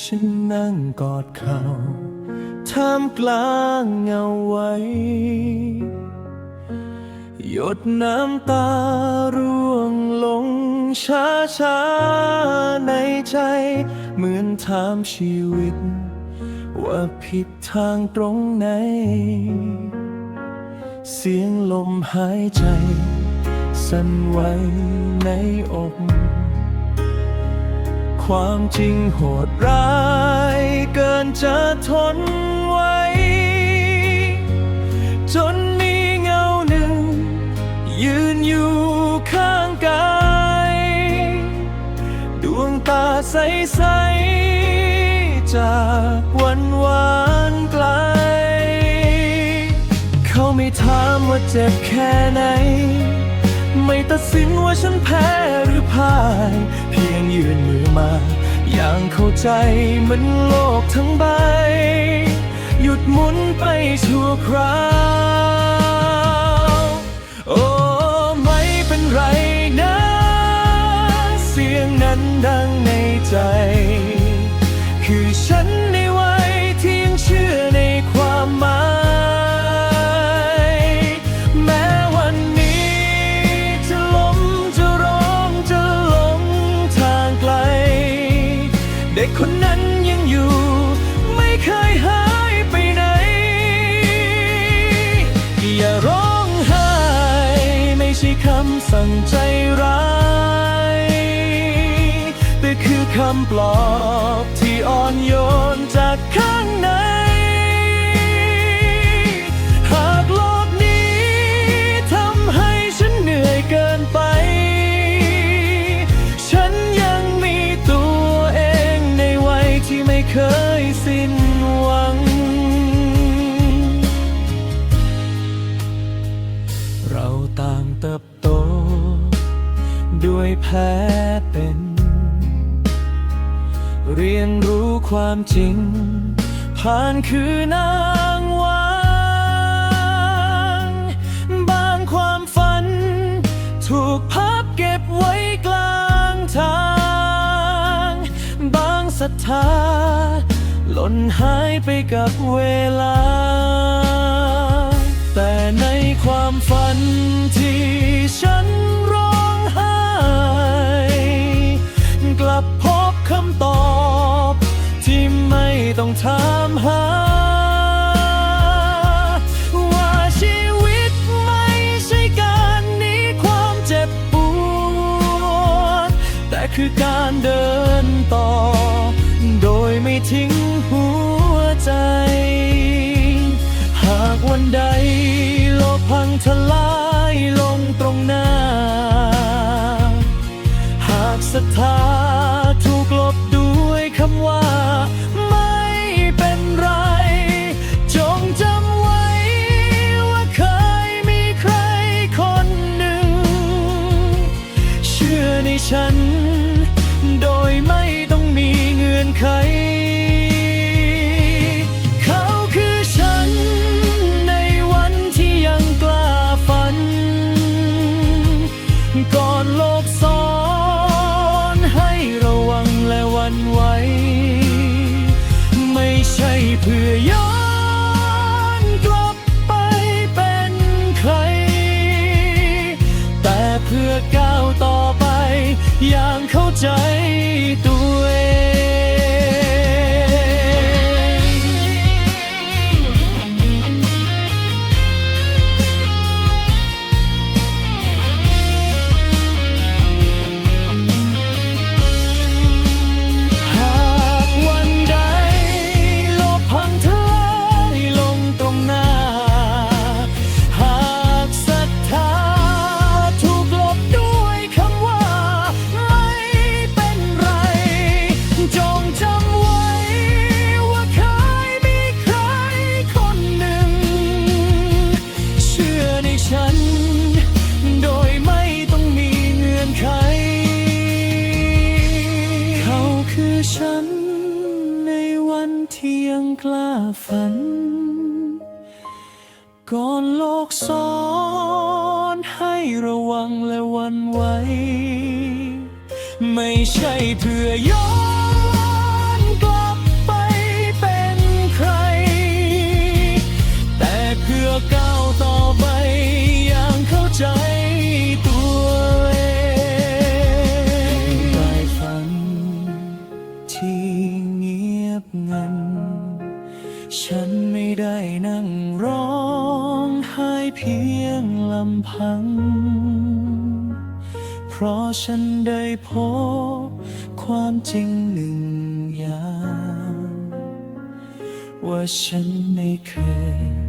ฉันนั่งกอดเขาท่ามกลางเงาไว้ หยดน้ำตาร่วงลงช้าช้าๆในใจ เหมือนถามชีวิต ว่าผิดทางตรงไหน เสียงลมหายใจ สั่นไหวในอก ความจริงโหดร้ายเกินจะทนไว้ จนมีเงาหนึ่ง ยืนอยู่ข้างกาย ดวงตาใส ๆ จากวันวานไกล เขาไม่ถามว่าเจ็บแค่ไหนไม่ตัดสินว่าฉันแพ้หรือพ่าย เพียงยืนมือ มา อย่างเข้าใจเหมันโลกทั้งใบ หยุดหมุนไปชั่วคราว โอ้ไม่เป็นไรนะ เสียงนั้นดังในใจ คนนั้นยังอยู่ ไม่เคยหายไปไหน อย่าร้องไห้ไม่ใช่คำสั่งใจร้าย แต่คือคำปลอบที่อ่อนโยนจากข้างใน เราต่างเติบโต ด้วยแพ้เป็น เรียนรู้ความจริง ผ่านคือนางวางบางความฝัน ถูกพับเก็บไว้กลางทาง บางศรัทธาหล่นหายไปกับเวลา แต่ในความฝันที่ฉันร้องไห้กลับพบคำตอบ ที่ไม่ต้องถามหา ว่าชีวิตไม่ใช่การหนีความเจ็บปวด แต่คือการเดินต่อ โดยไม่ทิ้งหัวใจ วันใด โลกพังทลายลงตรงหน้า หากศรัทธา ก่อนโลกสอนให้ระวังและหวันไหว ไม่ใช่เพื่อย้อ ฝัน ก่อนโลกสอนให้ระวังและหวันไหว ไม่ใช่เพื่อยอ ฉันไม่ได้นั่งร้องไห้เพียงลำพัง เพราะฉันได้พบความจริงหนึ่งอย่าง ว่าฉันไม่เคย